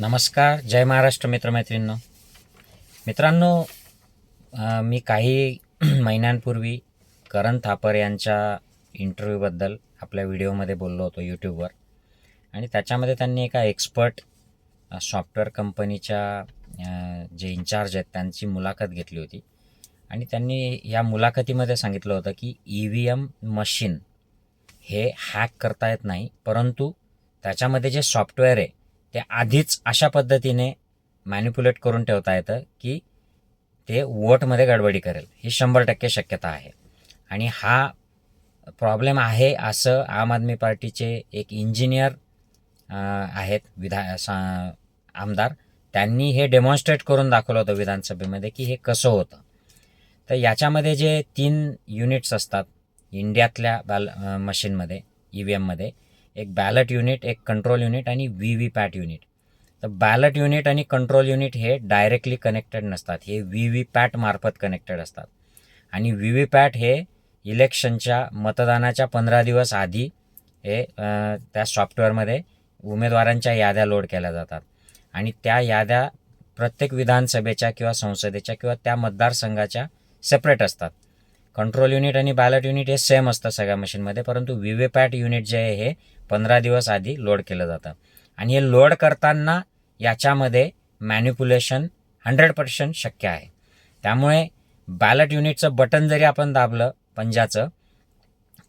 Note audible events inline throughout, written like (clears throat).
नमस्कार जय महाराष्ट्र मित्रमैत्रिणींनो. मित्रांनो मी काही (clears throat) महिन्यांपूर्वी करण थापर यांच्या इंटरव्ह्यूबद्दल आपल्या व्हिडिओमध्ये बोललो होतो यूट्यूबवर आणि त्याच्यामध्ये त्यांनी एका एक्सपर्ट सॉफ्टवेअर कंपनीच्या जे इन्चार्ज आहेत त्यांची मुलाखत घेतली होती. आणि त्यांनी या मुलाखतीमध्ये सांगितलं होतं की ई व्ही एम मशीन हे हॅक करता येत नाही परंतु त्याच्यामध्ये जे सॉफ्टवेअर आहे ते आधीच अशा पद्धतीने मॅन्युप्युलेट करून ठेवता येतं की ते वोटमध्ये गडबडी करेल. ही शंभर टक्के शक्यता आहे. आणि हा प्रॉब्लेम आहे असं आम आदमी पार्टीचे एक इंजिनियर आहेत विधा सा आमदार. त्यांनी हे डेमॉन्स्ट्रेट करून दाखवलं होतं विधानसभेमध्ये की हे कसं होतं. तर याच्यामध्ये जे तीन युनिट्स असतात इंडियातल्या बॅल मशीनमध्ये ई व्ही एममध्ये एक बॅलट युनिट एक कंट्रोल युनिट आणि व्ही व्ही पॅट युनिट तर बॅलट युनिट आणि कंट्रोल युनिट हे डायरेक्टली कनेक्टेड नसतात. हे व्ही व्ही पॅट मार्फत कनेक्टेड असतात. आणि व्ही व्ही पॅट हे इलेक्शनच्या मतदानाच्या पंधरा दिवस आधी हे त्या सॉफ्टवेअरमध्ये उमेदवारांच्या याद्या लोड केल्या जातात. आणि त्या याद्या प्रत्येक विधानसभेच्या किंवा संसदेच्या किंवा त्या मतदारसंघाच्या सेपरेट असतात. कंट्रोल युनिट आणि बॅलट युनिट हे सेम असतं सगळ्या मशीनमध्ये परंतु व्ही व्ही पॅट युनिट जे आहे हे पंधरा दिवस आधी लोड केलं जातं. आणि हे लोड करताना याच्यामध्ये मॅन्युप्युलेशन हंड्रेड पर्सेंट शक्य आहे. त्यामुळे बॅलट युनिटचं बटन जरी आपण दाबलं पंजाचं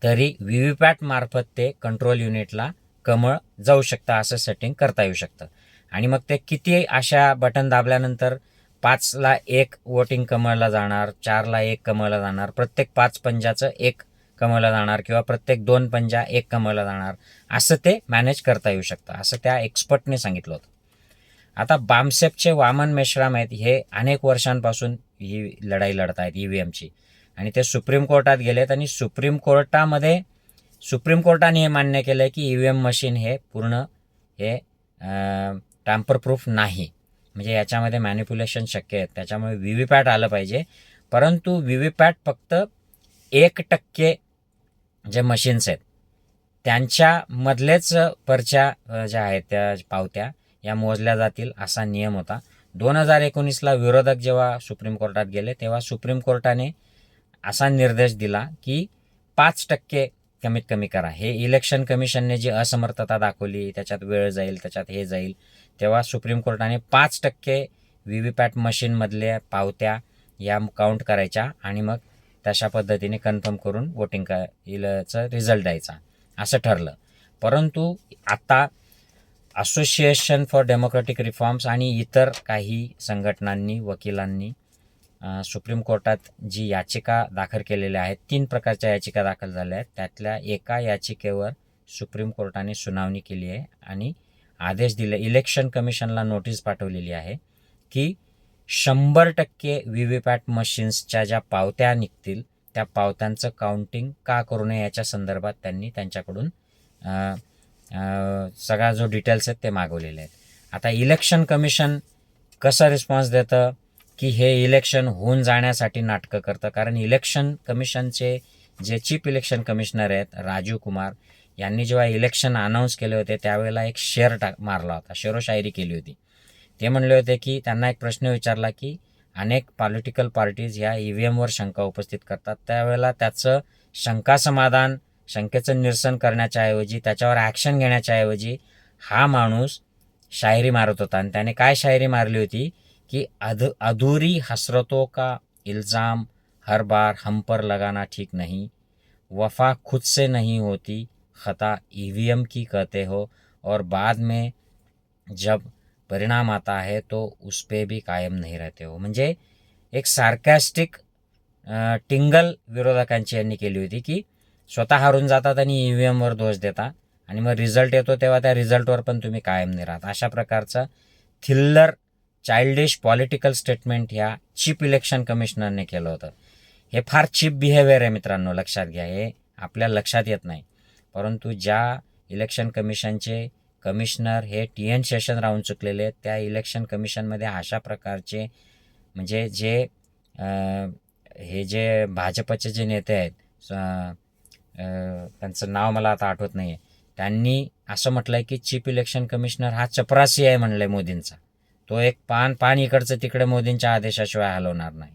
तरी व्ही व्ही पॅटमार्फत ते कंट्रोल युनिटला कमळ जाऊ शकतं असं सेटिंग करता येऊ शकतं. आणि मग ते किती अशा बटन दाबल्यानंतर पाचला एक वोटिंग कमळला जाणार चारला एक कमळला जाणार प्रत्येक पाच पंजाचं एक कमळला जाणार किंवा प्रत्येक दोन पंजा एक कमवला जाणार असं ते मॅनेज करता येऊ शकतं असं त्या एक्सपर्टने सांगितलं होतं. आता बामसेपचे वामन मेश्राम आहेत हे अनेक वर्षांपासून ही लढाई लढत आहेत ई व्ही एमची आणि ते सुप्रीम कोर्टात गेलेत आणि सुप्रीम कोर्टामध्ये सुप्रीम कोर्टाने हे मान्य केलं आहे की ई व्ही एम मशीन हे पूर्ण हे टॅम्पर प्रूफ नाही. म्हणजे याच्यामध्ये मॅनिप्युलेशन शक्य आहे. त्याच्यामुळे व्ही व्ही पॅट आलं पाहिजे. परंतु व्ही व्ही पॅट फक्त एक टक्के जे मशीन्स आहेत त्यांच्यामधलेच परच्या ज्या आहेत त्या पावत्या या मोजल्या जातील असा नियम होता. दोन हजार एकोणीसला विरोधक जेव्हा सुप्रीम कोर्टात गेले तेव्हा सुप्रीम कोर्टाने असा निर्देश दिला की पाच टक्के कमीत कमी करा. हे इलेक्शन कमिशनने जी असमर्थता दाखवली त्याच्यात वेळ जाईल त्याच्यात हे जाईल तेव्हा सुप्रीम कोर्टाने पाच टक्के व्ही व्ही पॅट मशीनमधल्या पावत्या या काउंट करायच्या आणि मग तशा पद्धतीने कन्फर्म करून वोटिंग क रिझल्ट द्यायचा. असं ठरलं. परंतु आता असोसिएशन फॉर डेमोक्रेटिक रिफॉर्म्स आणि इतर काही संघटनांनी वकिलांनी सुप्रीम कोर्टात जी याचिका दाखल केलेल्या आहेत तीन प्रकारच्या याचिका दाखल झाल्या आहेत. त्यातल्या एका याचिकेवर सुप्रीम कोर्टाने सुनावणी केली आहे आणि आदेश दिले. इलेक्शन कमिशनला नोटीस पाठवलेली आहे की शंभर टक्के व्ही व्ही पॅट मशीन्सच्या ज्या पावत्या निघतील त्या पावत्यांचं काउंटिंग का करू नये याच्या संदर्भात त्यांनी त्यांच्याकडून सगळा जो डिटेल्स आहेत ते मागवलेले आहेत. आता इलेक्शन कमिशन कसं रिस्पॉन्स देतं की हे इलेक्शन होऊन जाण्यासाठी नाटकं करतं? कारण इलेक्शन कमिशनचे जे चीफ इलेक्शन कमिशनर आहेत राजीव कुमार यांनी जेव्हा इलेक्शन अनाऊन्स केले होते त्यावेळेला एक शेअर टाक मारला होता. शेरोशायरी केली होती. ते म्हणले होते की त्यांना एक प्रश्न विचारला की अनेक पॉलिटिकल पार्टीज ह्या ई व्ही एमवर शंका उपस्थित करतात. त्यावेळेला त्याचं शंका समाधान शंकेचं निरसन करण्याच्या ऐवजी त्याच्यावर ॲक्शन घेण्याच्या ऐवजी हा माणूस शायरी मारत होता. आणि त्याने काय शायरी मारली होती की अध अधूरी हसरतों का? इल्ज़ाम हर बार हम पर लगाना ठीक नहीं. वफा खुद से नहीं होती खता ईवीएम की कहते हो. और बाद में जब परिणाम आता है तो उस पे भी कायम नहीं रहते हो. म्हणजे एक सार्कॅस्टिक टिंगल विरोधकांची यांनी केली होती की स्वतः हारून जातात आणि ई व्ही एमवर दोष देता आणि मग रिझल्ट येतो तेव्हा त्या रिझल्टवर पण तुम्ही कायम नाही राहत. अशा प्रकारचं थिल्लर चाइल्डिश पॉलिटिकल स्टेटमेंट ह्या चीफ इलेक्शन कमिशनरने केलं होतं. हे फार चीप बिहेवियर आहे मित्रांनो लक्षात घ्या. हे आपल्या लक्षात येत नाही. परंतु ज्या इलेक्शन कमिशनचे कमिशनर हे टी एन सेशन राहून चुकलेले आहेत. त्या इलेक्शन कमिशनमध्ये अशा प्रकारचे म्हणजे जे हे जे भाजपचे जे नेते आहेत त्यांचं नाव मला आता आठवत नाही आहे त्यांनी असं म्हटलं आहे की चीफ इलेक्शन कमिशनर हा चपरासी आहे म्हणलं आहे मोदींचा. तो एक पान पान इकडचं तिकडे मोदींच्या आदेशाशिवाय हलवणार नाही.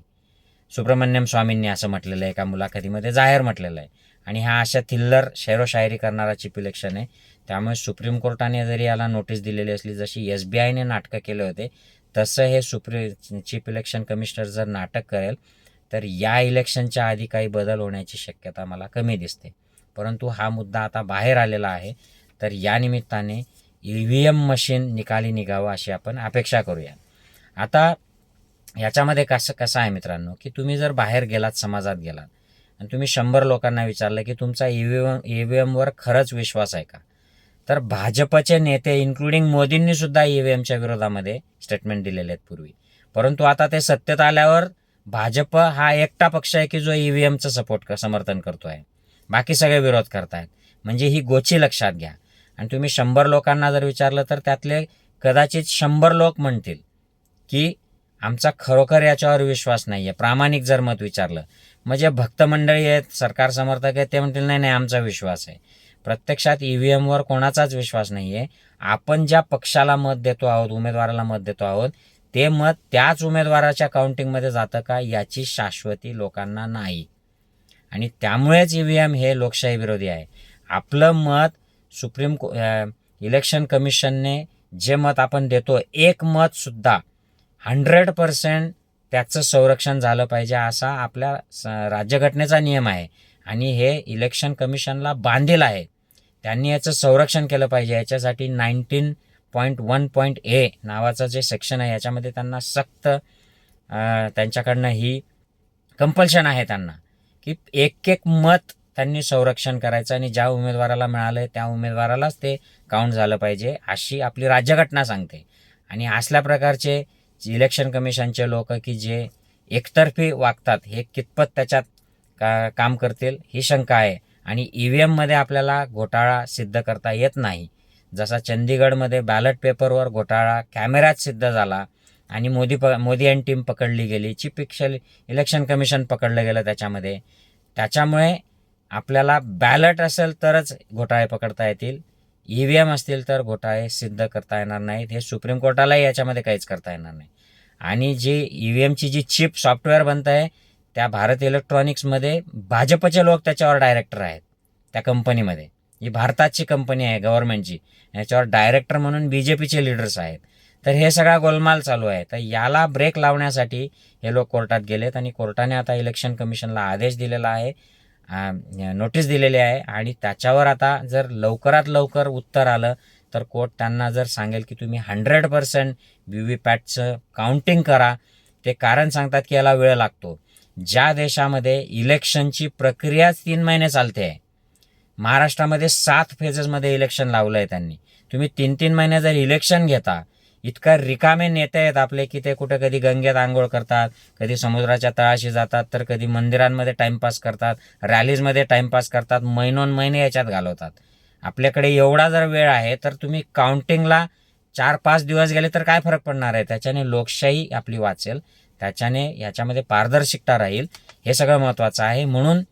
सुब्रमण्यम स्वामींनी असं म्हटलेलं आहे एका मुलाखतीमध्ये जाहीर म्हटलेलं आहे. आणि हा अशा थिल्लर शेरोशायरी करणारा चीफ इलेक्शन आहे. त्यामुळे सुप्रीम कोर्टाने जरी याला नोटीस दिलेली असली जशी एस बी आयने नाटकं केले होते तसं हे सुप्री चीफ इलेक्शन कमिशनर जर नाटक करेल तर या इलेक्शनच्या आधी काही बदल होण्याची शक्यता मला कमी दिसते. परंतु हा मुद्दा आता बाहेर आलेला आहे तर या निमित्ताने ई व्ही एम मशीन निकाली निघावं अशी आपण अपेक्षा करूया. आता याच्यामध्ये कसं कसं आहे मित्रांनो की तुम्ही जर बाहेर गेलात समाजात गेलात आणि तुम्ही शंभर लोकांना विचारलं की तुमचा E V M E V एमवर खरंच विश्वास आहे का? तर भाजपचे नेते इन्क्लुडिंग मोदींनी सुद्धा ई व्ही एमच्या विरोधामध्ये स्टेटमेंट दिलेले आहेत पूर्वी. परंतु आता ते सत्तेत आल्यावर भाजप हा एकटा पक्ष आहे की जो ई सपोर्ट कर सपोर्ट समर्थन करतो आहे. बाकी सगळे विरोध करतायत. म्हणजे ही गोची लक्षात घ्या. आणि तुम्ही शंभर लोकांना जर विचारलं तर त्यातले कदाचित शंभर लोक म्हणतील की आमचा खरोखर याच्यावर विश्वास नाही आहे प्रामाणिक जर मत विचारलं. म्हणजे भक्त मंडळी आहेत सरकार समर्थक आहेत ते म्हणतील नाही नाही आमचा विश्वास आहे. प्रत्यक्षात ई व्ही एमवर कोणाचाच विश्वास नाही आहे आपण ज्या पक्षाला मत देतो आहोत उमेदवाराला मत देतो आहोत ते मत त्याच उमेदवाराच्या काउंटिंगमध्ये जातं का याची शाश्वती लोकांना नाही. आणि त्यामुळेच ई व्ही एम हे लोकशाही विरोधी आहे. आपलं मत सुप्रीम को इलेक्शन कमिशनने जे मत आपण देतो एक मतसुद्धा हंड्रेड पर्सेंट त्याचं संरक्षण झालं पाहिजे असा आपल्या स- राज्यघटनेचा नियम आहे. आणि हे इलेक्शन कमिशनला बांधील आहे. त्यांनी याचं संरक्षण केलं पाहिजे. याच्यासाठी nineteen point one point A नावाचं जे सेक्शन आहे याच्यामध्ये त्यांना सक्त त्यांच्याकडनं ही कंपल्शन आहे त्यांना. की एक एक मत त्यांनी संरक्षण करायचं आणि ज्या उमेदवाराला मिळालं त्या उमेदवारालाच ते काउंट झालं पाहिजे अशी आपली राज्यघटना सांगते. आणि असल्या प्रकारचे इलेक्शन कमिशनचे लोक की जे एकतर्फी वागतात हे कितपत त्याच्यात का काम करतील ही शंका आहे. आणि ई व्ही एममध्ये आपल्याला घोटाळा सिद्ध करता येत नाही. जसा चंदीगडमध्ये बॅलेट पेपरवर घोटाळा कॅमेऱ्यात सिद्ध झाला आणि मोदी प मोदी अँड टीम पकडली गेली चीफ इलेक्शन कमिशन पकडलं गेलं त्याच्यामध्ये. त्याच्यामुळे आपल्याला बॅलट असेल तरच घोटाळे पकडता येतील. ई व्ही एम असतील तर घोटाळे सिद्ध करता येणार नाहीत. हे सुप्रीम कोर्टालाही याच्यामध्ये काहीच करता येणार नाही. आणि जी ई व्ही एमची जी चिप सॉफ्टवेअर बनत आहे त्या भारत इलेक्ट्रॉनिक्समध्ये भाजपचे लोक त्याच्यावर डायरेक्टर आहेत त्या कंपनीमध्ये ही भारताची कंपनी आहे गव्हर्नमेंटची याच्यावर डायरेक्टर म्हणून बी जे पीचे लिडर्स आहेत. तर हे सगळा गोलमाल चालू आहे. तर याला ब्रेक लावण्यासाठी हे लोक कोर्टात गेलेत आणि कोर्टाने आता इलेक्शन कमिशनला आदेश दिलेला आहे नोटीस दिलेली आहे आणि त्याच्यावर आता जर लवकरात लवकर उत्तर आलं तर कोर्ट त्यांना जर सांगेल की तुम्ही हंड्रेड पर्सेंट व्ही व्ही पॅटचं काउंटिंग करा ते कारण सांगतात की याला वेळ लागतो. ज्या देशामध्ये इलेक्शनची प्रक्रियाच तीन महिने चालते आहे महाराष्ट्रामध्ये सात फेजेसमध्ये इलेक्शन लावलं आहे त्यांनी. तुम्ही तीन तीन महिने जर इलेक्शन घेता इतका रिकामे नेते आहेत आपले की ते कुठे कधी गंगेत आंघोळ करतात कधी समुद्राच्या तळाशी जातात तर कधी मंदिरांमध्ये टाइमपास करतात रॅलीजमध्ये टाइमपास करतात महिनोन महिने याच्यात घालवतात. आपल्याकडे एवढा जर वेळ आहे तर तुम्ही काउंटिंगला चार पाच दिवस गेले तर काय फरक पडणार आहे? त्याच्याने लोकशाही आपली वाचेल. त्याच्याने याच्यामध्ये पारदर्शकता राहील. हे सगळं महत्त्वाचं आहे. म्हणून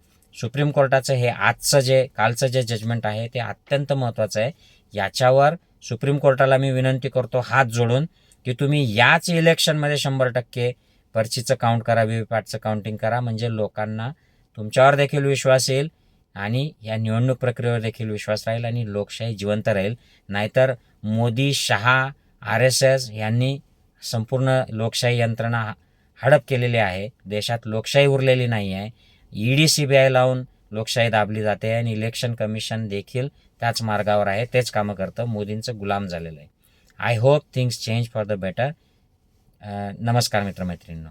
सुप्रीम कोर्टाचं हे आजचं जे कालचं जे जजमेंट आहे ते अत्यंत महत्त्वाचं आहे. याच्यावर सुप्रीम कोर्टाला मी विनंती करतो हात जोडून की तुम्ही याच इलेक्शनमध्ये शंभर टक्के पर्चीचं काउंट करा व्ही व्ही पॅटचं काउंटिंग करा. म्हणजे लोकांना तुमच्यावर देखील विश्वास येईल आणि या निवडणूक प्रक्रियेवर देखील विश्वास राहील आणि लोकशाही जिवंत राहील. नाहीतर Modi Shah R S S यांनी संपूर्ण लोकशाही यंत्रणा हडप केलेली आहे. देशात लोकशाही उरलेली नाही आहे. E D C B I लावून लोकशाही दाबली जाते आणि इलेक्शन कमिशन देखील त्याच मार्गावर आहे. तेच कामं करतं. मोदींचं गुलाम झालेलं आहे. I hope things change for the better नमस्कार मित्रमैत्रिणींनो.